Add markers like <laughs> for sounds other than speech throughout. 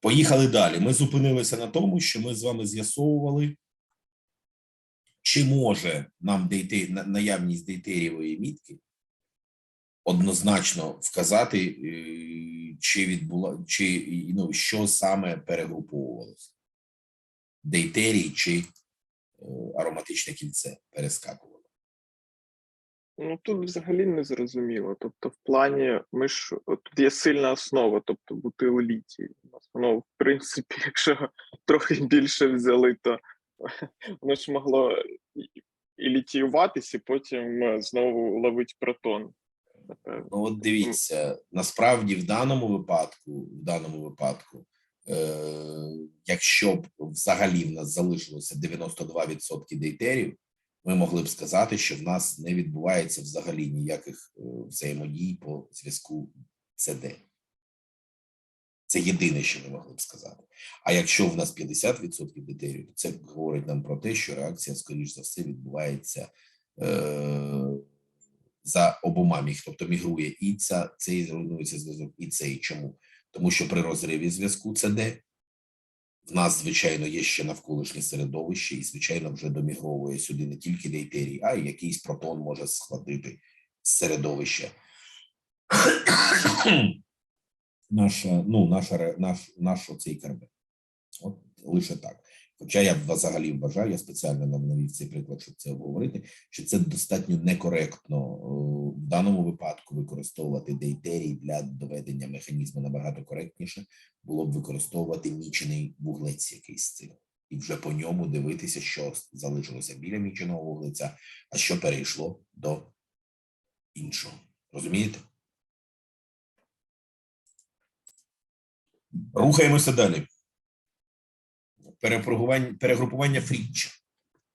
Поїхали далі. Ми зупинилися на тому, що ми з вами з'ясовували, чи може нам на- наявність дейтерієвої мітки однозначно вказати, е, чи відбула, чи ну, що саме перегруповувалося: дейтерій чи е, ароматичне кільце перескакувало. Ну тут взагалі не зрозуміло. Тобто, в плані ми ж от тут є сильна основа, тобто літій. У нас Воно, в принципі, <laughs> якщо трохи більше взяли, то <laughs> воно ж могло і- і літіюватись, і потім е, знову ловить протон. Ну, от дивіться, насправді в даному випадку, в даному випадку, е, якщо б взагалі в нас залишилося 92% дейтерів, ми могли б сказати, що в нас не відбувається взагалі ніяких е, взаємодій по зв'язку CD. Це єдине, що ми могли б сказати. А якщо в нас 50% дейтерів, то це говорить нам про те, що реакція, скоріш за все, відбувається е, за обома міг, тобто мігрує і ця, цей руйнується зв'язок, і цей. Чому? Тому що при розриві зв'язку CD в нас, звичайно, є ще навколишнє середовище, і, звичайно, вже домігровує сюди не тільки дейтерій, а й якийсь протон може схватити середовище. наша, ну, наша, наш, наш оцей карбен. От лише так. Хоча я взагалі вважаю, я спеціально нам навів цей приклад, щоб це обговорити, що це достатньо некоректно е, в даному випадку використовувати дейтерій для доведення механізму набагато коректніше було б використовувати мічений вуглець якийсь цих, і вже по ньому дивитися, що залишилося біля міченого вуглеця, а що перейшло до іншого. Розумієте? Рухаємося далі. Перегрупування, перегрупування Фріча.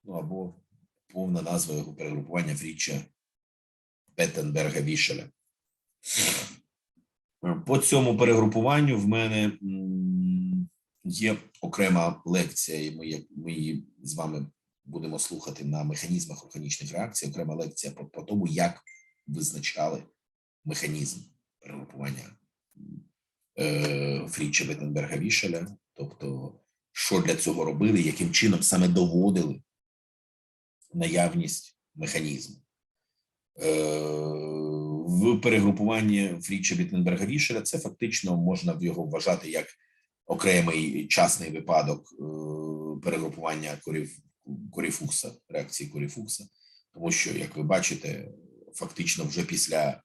Ну або повна назва його перегрупування Фріча Петтенберга Вішеля. По цьому перегрупуванню в мене є окрема лекція, і ми, ми її з вами будемо слухати на механізмах органічних реакцій. Окрема лекція по, по тому, як визначали механізм перегрупування е, Фріча Беттенберга Вішеля, тобто, що для цього робили, яким чином саме доводили наявність механізму. Е, в перегрупуванні Фріча Віттенберга Вішеля це фактично можна його вважати як окремий частний випадок е, перегрупування коріфукса, реакції коріфукса, тому що, як ви бачите, фактично вже після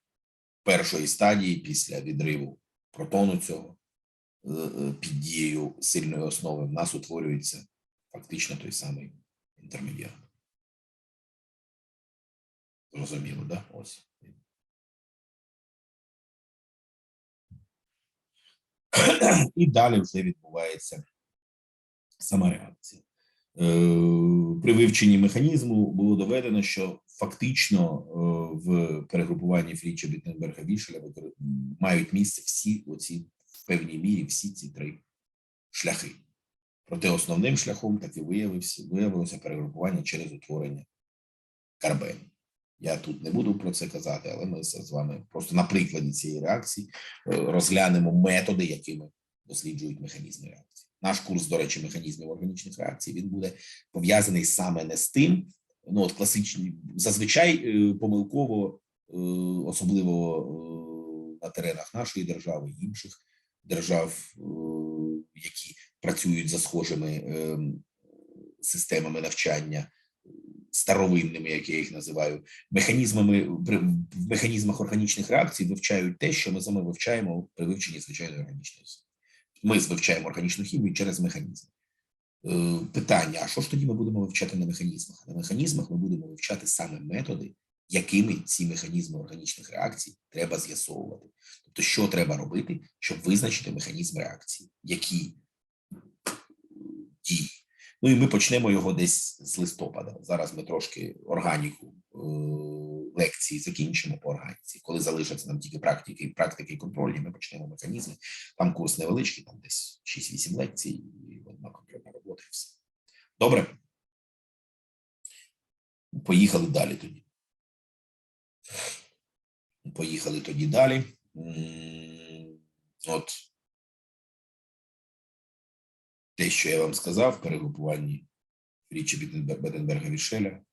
першої стадії, після відриву протону цього під дією сильної основи, в нас утворюється фактично той самий інтермедіат. Зрозуміло, да? Ось. І далі вже відбувається сама реакція. Е, При вивченні механізму було доведено, що фактично е, в перегрупуванні Фріча Біттенберга Вішеля мають місце всі оці в певній мірі всі ці три шляхи. Проте основним шляхом таки виявився виявилося перегрупування через утворення карбену. Я тут не буду про це казати, але ми з вами просто на прикладі цієї реакції е, розглянемо методи, якими досліджують механізми реакції. Наш курс, до речі, механізмів органічних реакцій він буде пов'язаний саме не з тим. Ну от класичні зазвичай е, помилково, е, особливо на теренах нашої держави і інших держав, е, які працюють за схожими е, системами навчання старовинними, як я їх називаю, механізмами в механізмах органічних реакцій вивчають те, що ми саме вивчаємо при вивченні звичайної органічної хімії. Ми вивчаємо органічну хімію через механізми. Е, Питання: а що ж тоді ми будемо вивчати на механізмах? На механізмах ми будемо вивчати саме методи, якими ці механізми органічних реакцій треба з'ясовувати. Тобто, що треба робити, щоб визначити механізм реакції, які дії. Ну і ми почнемо його десь з листопада. Зараз ми трошки органіку е, лекції закінчимо по органіці. Коли залишаться нам тільки практики, практики і контрольні, ми почнемо механізми. Там курс невеличкий, там десь 6-8 лекцій, і одна конкретна робота, і все. Добре. Поїхали далі тоді. Поїхали тоді далі. от те, що я вам сказав в перегрупуванні річі Беттенберга Вішеля,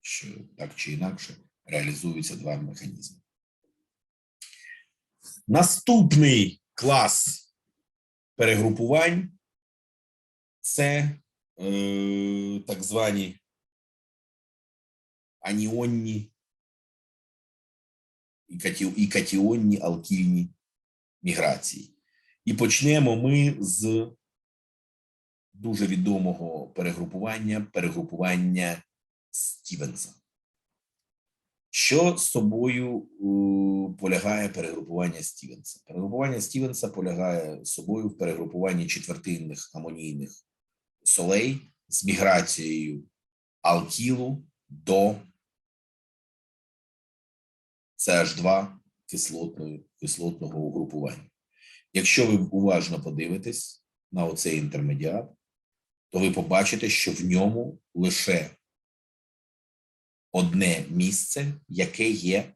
що так чи інакше реалізуються два механізми. Наступний клас перегрупувань це е, так звані аніонні і, каті, катіонні алкільні міграції. І почнемо ми з дуже відомого перегрупування перегрупування Стівенса. Що з собою е, полягає перегрупування Стівенса? Перегрупування Стівенса полягає собою в перегрупуванні четвертинних амонійних солей з міграцією алкілу до CH2 кислотної, кислотного угрупування. Якщо ви уважно подивитесь на оцей інтермедіат, то ви побачите, що в ньому лише одне місце, яке є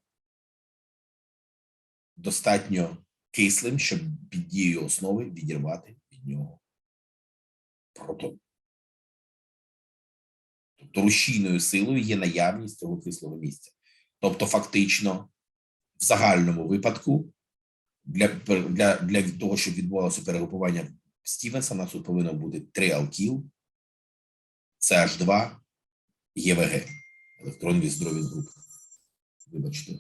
достатньо кислим, щоб під дією основи відірвати від нього протон. Тобто рушійною силою є наявність цього кислого місця. Тобто, фактично, в загальному випадку, для, для, для того, щоб відбувалося перегрупування Стівенса, у нас тут повинно бути три алкіл, CH2, ЄВГ, електрон віздрові групи. Вибачте.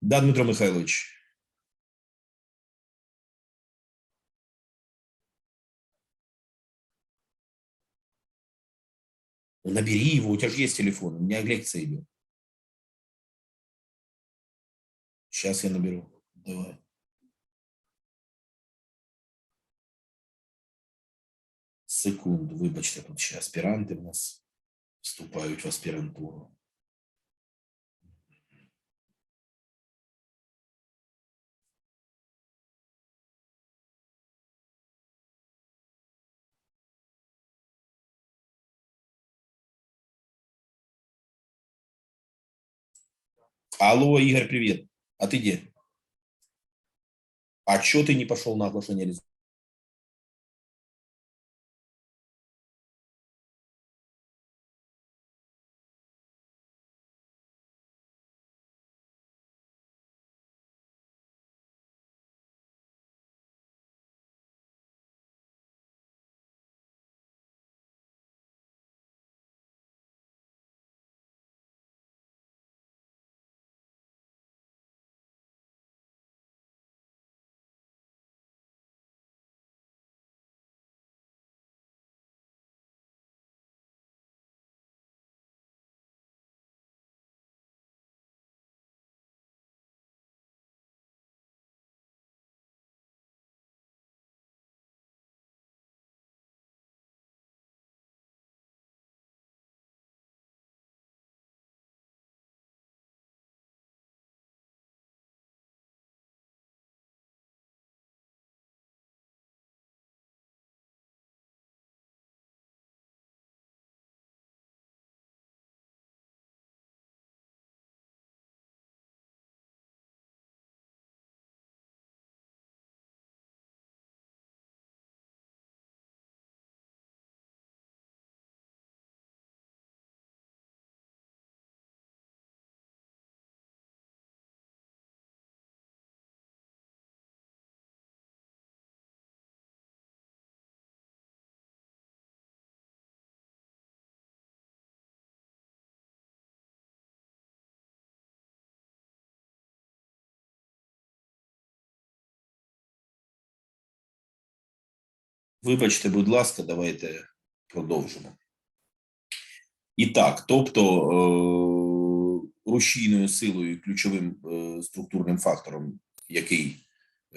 Да, Дмитро Михайлович. Набери его, у тебя же есть телефон, у меня лекция идет. Сейчас я наберу. Давай. Секунду, вибачте, тут ще аспіранти в нас вступають в аспірантуру. Алло, Игорь, привет. А ты где? А чё ты не пошел на оглашение результатов? Вибачте, будь ласка, давайте продовжимо. І так, тобто е, рушійною силою, ключовим е, структурним фактором, який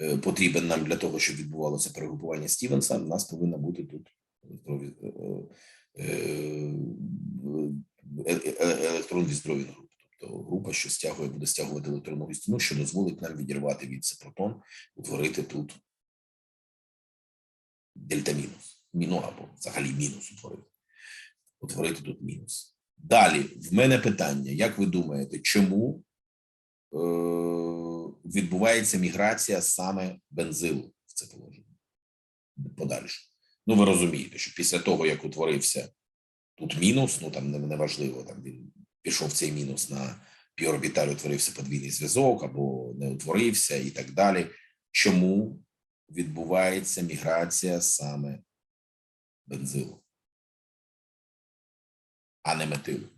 е, потрібен нам для того, щоб відбувалося перегрупування Стівенса, у нас повинна бути тут електрон віздрові групи. Тобто група, що стягує, буде стягувати електронну гістину, що дозволить нам відірвати від це протон, утворити тут дельта мінус. Міну або взагалі мінус утворити. Утворити тут мінус. Далі, в мене питання: як ви думаєте, чому е, відбувається міграція саме бензилу в це положення? Подальше. Ну, ви розумієте, що після того, як утворився тут мінус, ну там неважливо, там він пішов цей мінус на піорбіталь, утворився подвійний зв'язок або не утворився, і так далі. Чому відбувається міграція саме бензилу, а не метилу?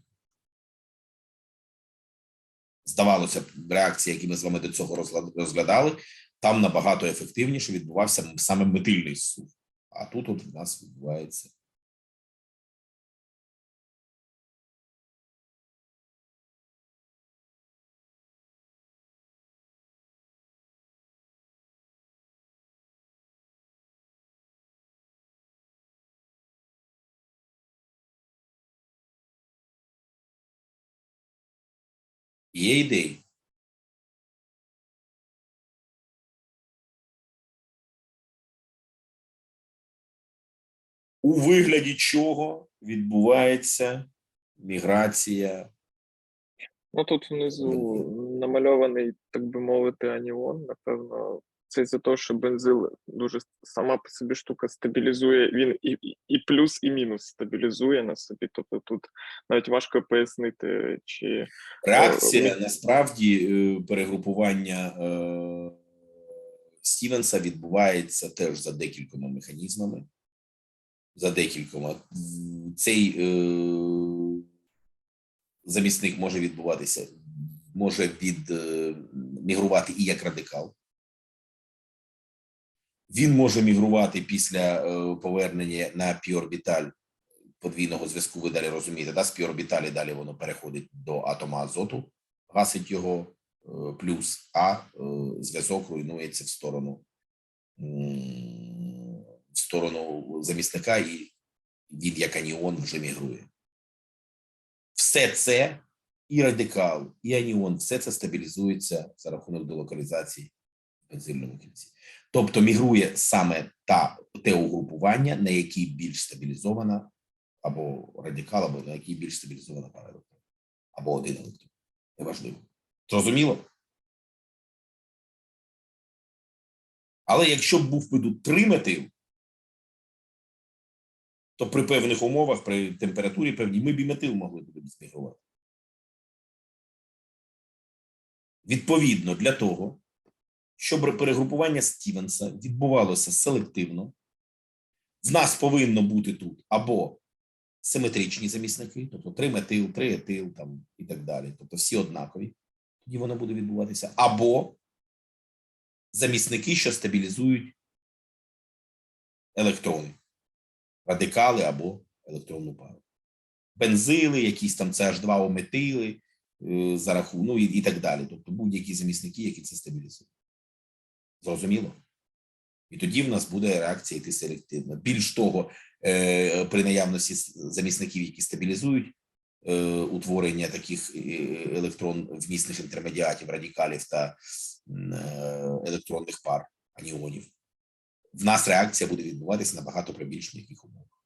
Здавалося б, реакції, які ми з вами до цього розглядали, там набагато ефективніше відбувався саме метильний сув. А тут от в нас відбувається є ідеї. У вигляді чого відбувається міграція Ну тут внизу намальований, так би мовити, аніон. Напевно, це за те, що бензил дуже сама по собі штука стабілізує. Він і, і- плюс, і мінус стабілізує на собі. Тобто тут навіть важко пояснити, чи Реакція Е, насправді е, перегрупування е, Стівенса відбувається теж за декількома механізмами. За декількома цей е, замісник може відбуватися, може від мігрувати і як радикал. Він може мігрувати після е, повернення на піорбіталь подвійного зв'язку. Ви далі розумієте, да? з піорбіталі далі воно переходить до атома азоту, гасить його е, плюс, а е, зв'язок руйнується в сторону в сторону замісника, і він як аніон вже мігрує. Все це і радикал, і аніон, все це стабілізується за рахунок делокалізації в бензильному кінці. Тобто мігрує саме та те угрупування, на якій більш стабілізована або радикал, або на якій більш стабілізована пара електронів, або один електрон. Неважливо. Зрозуміло? Але якщо б був метил, то при певних умовах, при температурі певній, ми б і метил могли б змігрувати. Відповідно, для того, щоб перегрупування Стівенса відбувалося селективно, в нас повинно бути тут або симетричні замісники, тобто три метил, три етил там, і так далі, тобто всі однакові, тоді воно буде відбуватися, або замісники, що стабілізують електрони, радикали або електронну пару. Бензили, якісь там CH2 ометили е, за рахунок, ну і, і так далі. Тобто будь-які замісники, які це стабілізують. Зрозуміло? І тоді в нас буде реакція йти селективно. Більш того, е, при наявності замісників, які стабілізують е, утворення таких е, електрон вмісних інтермедіатів, радикалів та електронних пар аніонів, в нас реакція буде відбуватися набагато при більш м'яких умовах.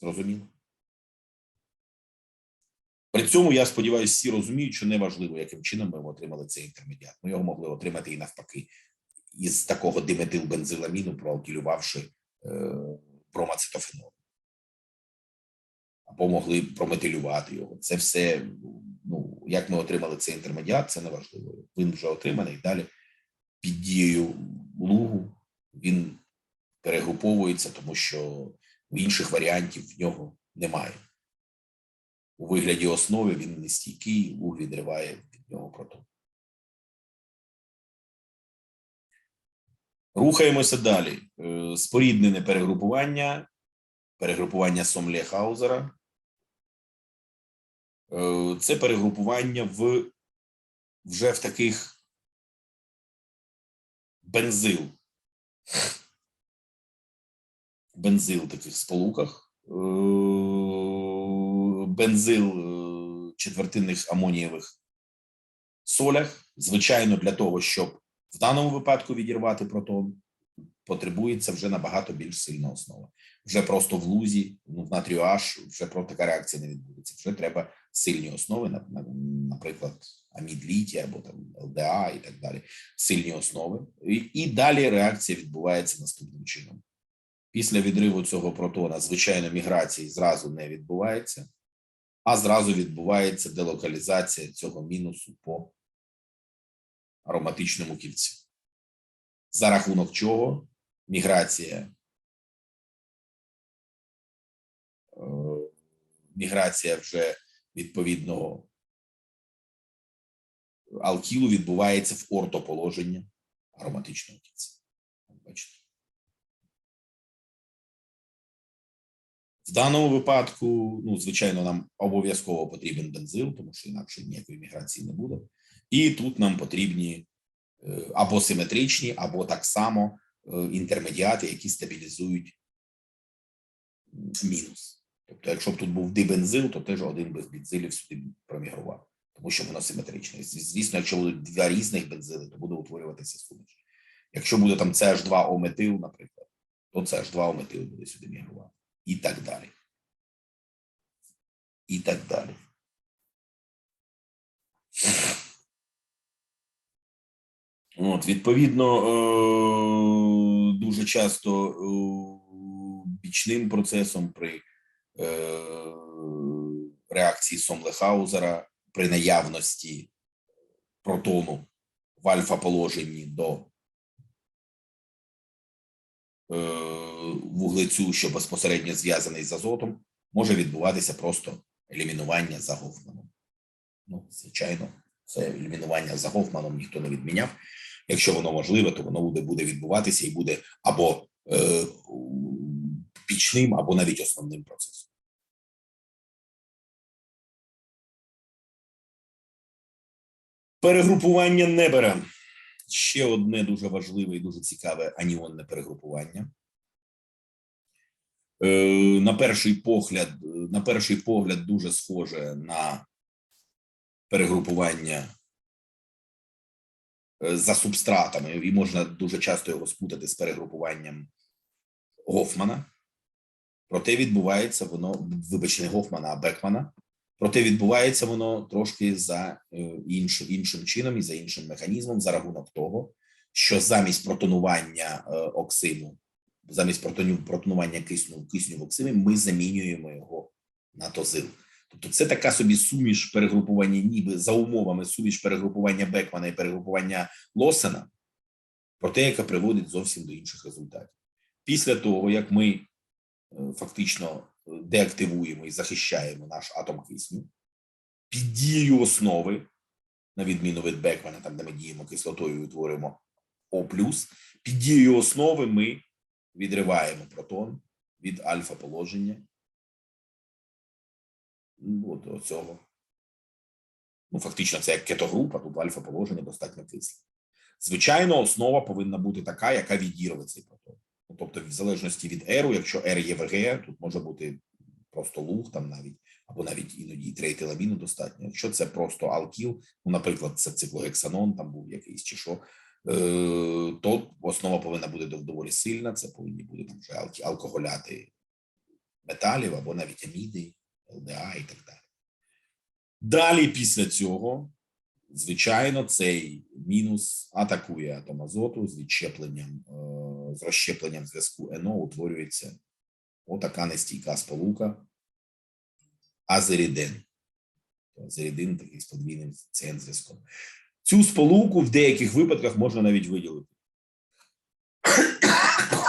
Зрозуміло? При цьому я сподіваюся, всі розуміють, що неважливо, яким чином ми отримали цей інтермедіат. Ми його могли отримати і навпаки із такого диметилбензиламіну, проалкілювавши е, промацетофенол. Або могли прометилювати його. Це все, ну, як ми отримали цей інтермедіат, це неважливо. Він вже отриманий. Далі під дією лугу він перегруповується, тому що інших варіантів в нього немає. У вигляді основи він нестійкий, луг відриває від нього протон. Рухаємося далі. Е, Споріднене перегрупування, перегрупування Сомлє Хаузера. Е, Це перегрупування в вже в таких бензил. Бензил таких сполуках. Бензил е, четвертинних амонієвих солях. Звичайно, для того, щоб в даному випадку відірвати протон, потребується вже набагато більш сильна основа. Вже просто в лузі, ну в натрію H вже про така реакція не відбудеться. Вже треба сильні основи, на- на- наприклад, амід літія або там ЛДА і так далі. Сильні основи, і, і далі реакція відбувається наступним чином. Після відриву цього протона, звичайно, міграції зразу не відбувається, а зразу відбувається делокалізація цього мінусу по ароматичному кільці. За рахунок чого міграція е, міграція вже відповідного алкілу відбувається в ортоположення ароматичного кільця. В даному випадку, ну, звичайно, нам обов'язково потрібен бензил, тому що інакше ніякої міграції не буде. І тут нам потрібні е, або симетричні, або так само е, інтермедіати, які стабілізують мінус. Тобто, якщо б тут був дибензил, то теж один би з бензилів сюди промігрував, тому що воно симетричне. Звісно, якщо будуть два різних бензили, то буде утворюватися суміш. Якщо буде там CH2 ометил, наприклад, то CH2 ометил буде сюди мігрувати. І так далі. І так далі. От, відповідно, е, дуже часто е, бічним процесом при е, реакції Сомлехаузера при наявності протону в альфа-положенні до е, вуглецю, що безпосередньо зв'язаний з азотом, може відбуватися просто елімінування за Гофманом. Ну, звичайно, це елімінування за Гофманом ніхто не відміняв. Якщо воно можливе, то воно буде, буде відбуватися і буде або е, пічним, або навіть основним процесом. Перегрупування Небера. Ще одне дуже важливе і дуже цікаве аніонне перегрупування. Е, На перший погляд, на перший погляд, дуже схоже на перегрупування е, за субстратами, і можна дуже часто його спутати з перегрупуванням Гофмана. Проте відбувається воно, вибачте, не Гофмана, а Бекмана. Проте відбувається воно трошки за е, іншим, іншим чином і за іншим механізмом, за рахунок того, що замість протонування е, оксиму, замість протонування кисню, кисню в оксимі, ми замінюємо його на тозил. Тобто це така собі суміш перегрупування, ніби за умовами суміш перегрупування Бекмана і перегрупування Лосена, проте яка приводить зовсім до інших результатів. Після того, як ми е, фактично деактивуємо і захищаємо наш атом кисню, під дією основи, на відміну від Бекмана, там де ми діємо кислотою і утворюємо О+, під дією основи ми відриваємо протон від альфа-положення ну, от цього. Ну, фактично, це як кетогрупа, тут альфа-положення достатньо кисле. Звичайно, основа повинна бути така, яка відірве цей протон. Ну, тобто, в залежності від еру, якщо R є ВГ, тут може бути просто луг там навіть, або навіть іноді і трейтиламіну достатньо. Якщо це просто алкіл, ну, наприклад, це циклогексанон, там був якийсь чи що, е, то основа повинна бути доволі сильна. Це повинні бути там вже алкоголяти металів або навіть аміди, ЛДА і так далі. Далі після цього, звичайно, цей мінус атакує атом азоту з відщепленням, е, з розщепленням зв'язку НО утворюється отака нестійка сполука азерідин. Азерідин такий з подвійним cn зв'язком. Цю сполуку в деяких випадках можна навіть виділити.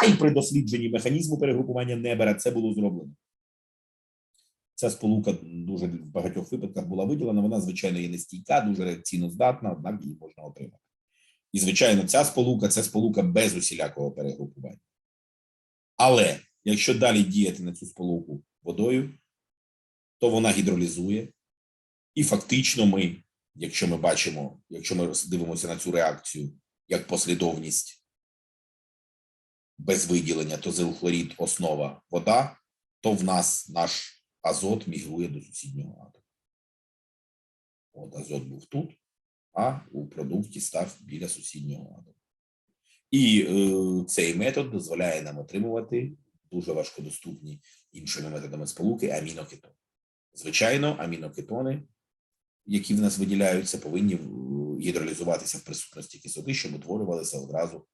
<coughs> І при дослідженні механізму перегрупування Небера це було зроблено. Ця сполука дуже в багатьох випадках була виділена. Вона, звичайно, є нестійка, дуже реакційно здатна, однак її можна отримати. І, звичайно, ця сполука це сполука без усілякого перегрупування. Але якщо далі діяти на цю сполуку водою, то вона гідролізує, і фактично ми, якщо ми бачимо, якщо ми дивимося на цю реакцію як послідовність без виділення, то зилхлорід основа вода, то в нас наш азот мігрує до сусіднього атому. От азот був тут, а у продукті став біля сусіднього атому. І е, цей метод дозволяє нам отримувати дуже важкодоступні іншими методами сполуки амінокетони. Звичайно, амінокетони, які в нас виділяються, повинні е, гідролізуватися в присутності кислоти, щоб утворювалися одразу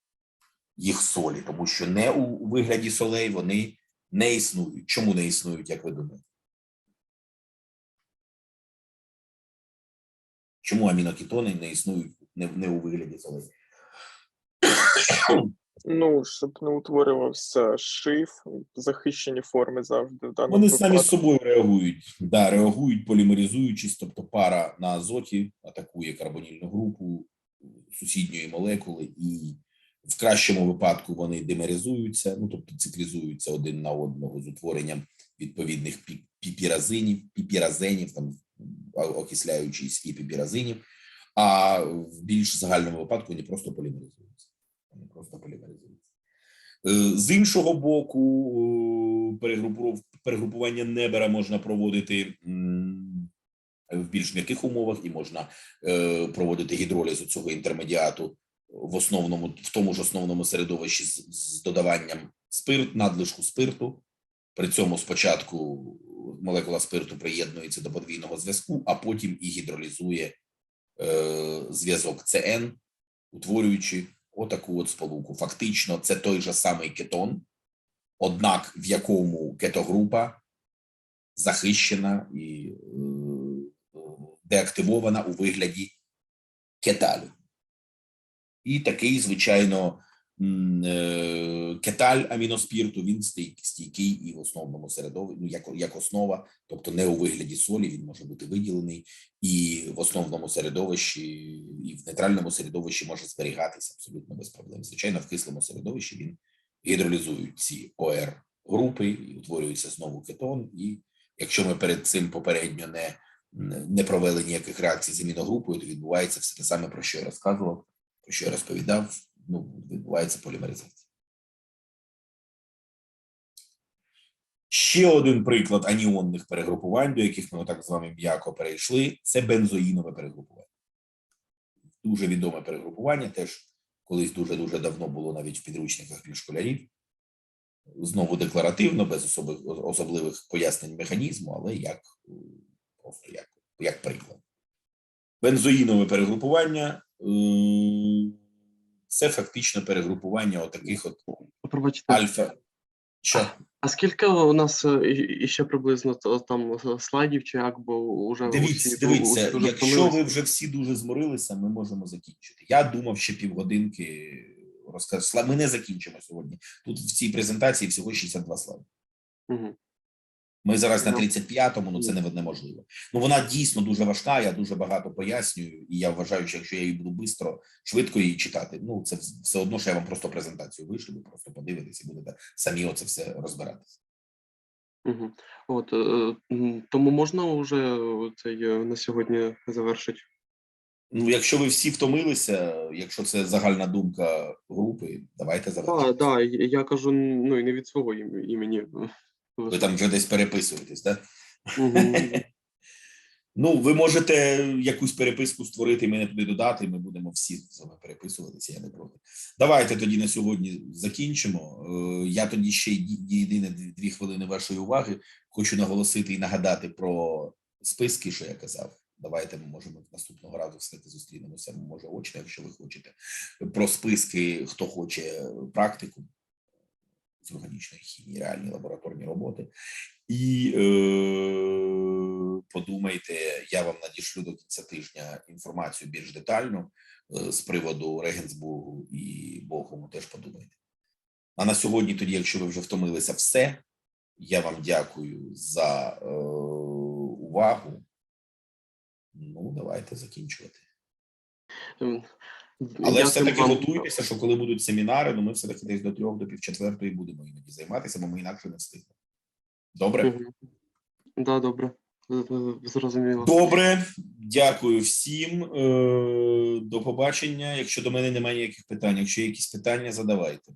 їх солі, тому що не у вигляді солей вони не існують. Чому не існують, як ви думаєте? Чому амінокетони не існують не, не у вигляді солей? Ну, щоб не утворювався шиф, захищені форми завжди. В даному Вони самі з собою реагують. Да, реагують, полімеризуючись, тобто пара на азоті атакує карбонільну групу сусідньої молекули, і в кращому випадку вони димеризуються, ну тобто циклізуються один на одного з утворенням відповідних піпіразинів, піпіразенів, там окисляючись і піпіразинів, а в більш загальному випадку вони просто полімеризуються. Вони просто полімеризуються. Е, З іншого боку, е, перегрупування небера можна проводити в більш м'яких умовах, і можна е, проводити гідроліз цього інтермедіату в основному, в тому ж основному середовищі з, з додаванням спирт, надлишку спирту. При цьому спочатку молекула спирту приєднується до подвійного зв'язку, а потім і гідролізує е, зв'язок ЦН, утворюючи отаку от сполуку. Фактично, це той же самий кетон, однак в якому кетогрупа захищена і е, деактивована у вигляді кеталю. І такий, звичайно, кеталь аміноспірту він стій- стійкий і в основному середовищі, ну, як, як основа, тобто не у вигляді солі, він може бути виділений, і в основному середовищі, і в нейтральному середовищі може зберігатися абсолютно без проблем. Звичайно, в кислому середовищі він гідролізують ці ОР групи і утворюється знову кетон. І якщо ми перед цим попередньо не, не провели ніяких реакцій з аміногрупою, то відбувається все те саме, про що я розказував, про що я розповідав. Ну, відбувається полімеризація. Ще один приклад аніонних перегрупувань, до яких ми так з вами м'яко перейшли, це бензоїнове перегрупування. Дуже відоме перегрупування, теж колись дуже-дуже давно було навіть в підручниках для школярів. Знову декларативно, без особих, особливих пояснень механізму, але як просто як, як приклад. Бензоїнове перегрупування е, це фактично перегрупування отаких от Пробачте, альфа. Що? а скільки у нас е, і- і ще приблизно там е, слайдів, чи як, бо вже Дивіться, усі дивіться, дуже якщо втомилися? ви вже всі дуже зморилися, ми можемо закінчити. Я думав, ще півгодинки розказати. Ми не закінчимо сьогодні. Тут в цій презентації всього 62 слайди. Мгм. Ми зараз на Ну, 35-му, ну це не- неможливо. Ну вона дійсно дуже важка. Я дуже багато пояснюю, і я вважаю, що якщо я її буду швидко, швидко її читати, ну це все одно, що я вам просто презентацію вишлю, ви просто подивитесь і будете самі оце все розбиратися. От, е, тому можна вже цей е, на сьогодні завершити? Ну, якщо ви всі втомилися, якщо це загальна думка групи, давайте завершимо. Так, да, я кажу, ну і не від свого імені. Ви там вже десь переписуєтесь, так? <laughs> Ну, ви можете якусь переписку створити, мене туди додати, ми будемо всі з вами переписуватися, я не проти. Давайте тоді на сьогодні закінчимо. Е, Я тоді ще єдине дві хвилини вашої уваги. Хочу наголосити і нагадати про списки, що я казав. Давайте ми можемо наступного разу все-таки зустрінемося, може очно, якщо ви хочете. Про списки, хто хоче практику з органічної хімії, реальні лабораторні роботи. І е, подумайте, я вам надішлю до кінця тижня інформацію більш детальну е, з приводу Регенсбургу і Бохуму. Теж подумайте. А на сьогодні, тоді, якщо ви вже втомилися, все. Я вам дякую за е, увагу. Ну, давайте закінчувати. Але все-таки вам. готуйтеся, що коли будуть семінари, ну ми все-таки десь до трьох, до півчетвертої будемо іноді займатися, бо ми інакше не встигнемо. Добре? Мгм. Да, добре. Зрозуміло. Добре, дякую всім. Е, До побачення. Якщо до мене немає ніяких питань, якщо є якісь питання, задавайте.